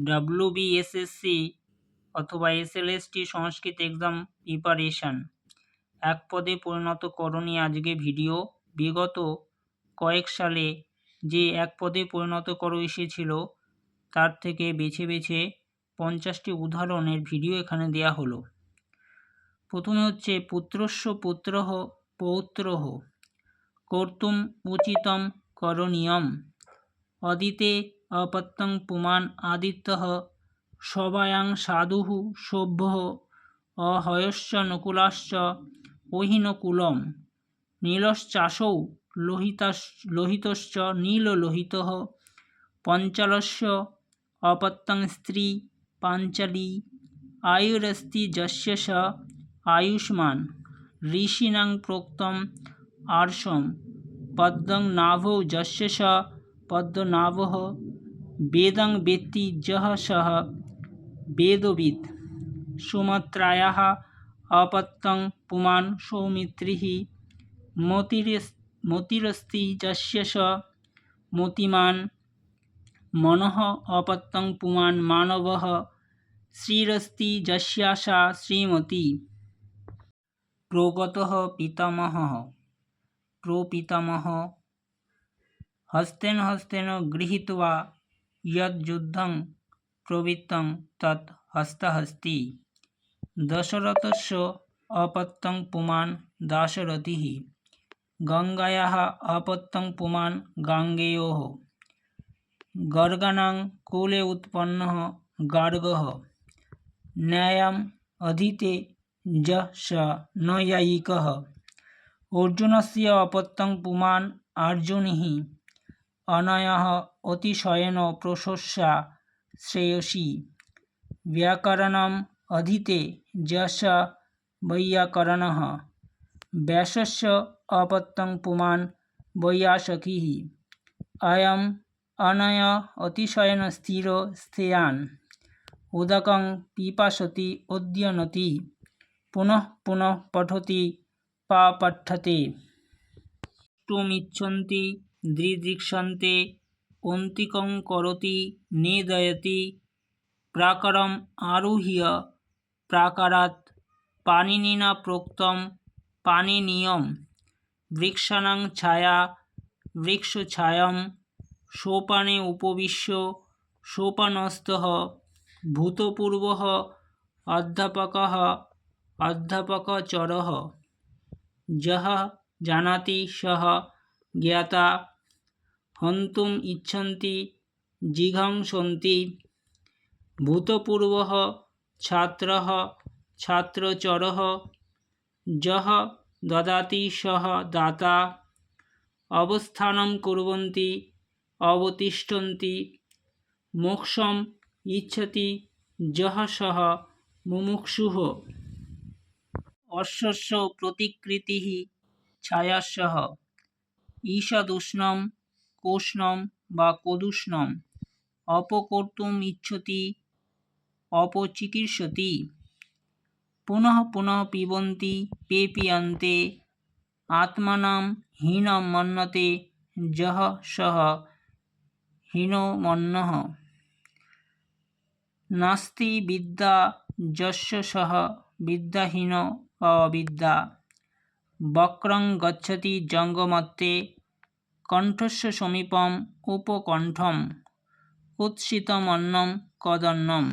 WBSSC অথবা SLST সংস্কৃত exam preparation এক পদে পরিণত করণী আজকে ভিডিও বিগত কয়েক সালে যে এক পদে পরিণত করো এসেছিল, তার থেকে বেছে বেছে পঞ্চাশটি উদাহরণের ভিডিও এখানে দেয়া হলো। প্রথমে হচ্ছে পুত্রস্য পুত্রহ পৌত্রহ। কর্তুম উচিতম করণীয়ম। অদিতে অপত্যং পুমান আদিত্য সবায়াং সাধু সভ্য অহয়শ্চ নকুলাশ্চ ওহিনকুলম নীলশ্চাসৌ লোহিতাস লোহিতশ্চ নীললোহিত পঞ্চালস্য অপত্যং স্ত্রী পাঞ্চালী আয়ুরস্তি যস্য স আয়ুষ্মান ঋষিণাং প্রোক্তম আর্ষম পদ্মং নাভৌ যস্য স পদ্মনাভः वेदं वेत्ति यः सः वेदविद् सुमात्रायाः अपत्यं पुमान् सौमित्रिः मतिरस् মতিরস্তি যস্যস মতিমান মনঃ অপত্যং পুমান মানব শ্রীরস্তি যস্যাশা শ্রীমতী। প্রগত পিতামহ প্রপিতামহ। হস্তেন হস্তেন গৃহীত্বা यद्युद्धं प्रवृत्तं तत् हस्तहस्ति दशरथस्य अपत्यं पुमान् दाशरथिः गङ्गायाः अपत्यं पुमान् गाङ्गेयोः गर्गाणां कुले उत्पन्नः गार्गः न्यायम् अधीते यः स नैयायिकः अर्जुनस्य अपत्यं पुमान् अर्जुनिः অনয় অতিশয়ন প্রশস্যা শ্রেয়সী। ব্যাকরণম অধীতে যশ বৈয়াকরণ ব্যাস অপত্যং পুমান বৈয়াসখী অয়ম অনয় অতিশয়ন স্থির স্থেয়ান উদকং পিপাসতি উদ্যনতি। পুনঃ পুনঃ পঠতি পা পাঠ্যতে টুমিচ্ছন্তি দৃদৃক্ষন্তে অন্তিকং করতি নিদয়তি প্রাকারম আরুহ্য প্রাকারাত পাণিনিনা প্রোক্তম পাণিনিয়ম বৃক্ষানাং ছায়া বৃক্ষছায়াম সোপানে উপবিশ্য সোপানস্থ ভূতপূর্ব অধ্যাপক অধ্যাপকচর যহ জানাতি সহ জ্ঞাতা হন্তুম ইচ্ছন্তি জিঘাংসন্তি ভূতপূর্বः ছাত্রः ছাত্রচরः যः দদাতি সः দাতা অবস্থাनं কুর্বন্তি অবতিষ্ঠন্তি মোক্ষম ইচ্ছতি যः সः মুমুক্ষুः অশ্বস্য প্রতিকৃতিः ছায়াসহ ঈষদুষ্ণম, কোষ্ণম বা কদূষ্ণম। অপকর্তুম ইচ্ছতি অপচিকীর্ষতি পুনঃ পুনঃ পিবন্তি, পেপিয়ন্তে, আত্মানাম হীনম মন্যতে যহ সহ হীনমন্যः নাস্তি বিদ্যা যস্য সহ বিদ্যাহীন অবিদ্যা। বক্রং গচ্ছতি জঙ্গমত্তে কণ্ঠস্য সমীপম উপকণ্ঠম উৎসিতমন্নম কদন্নম।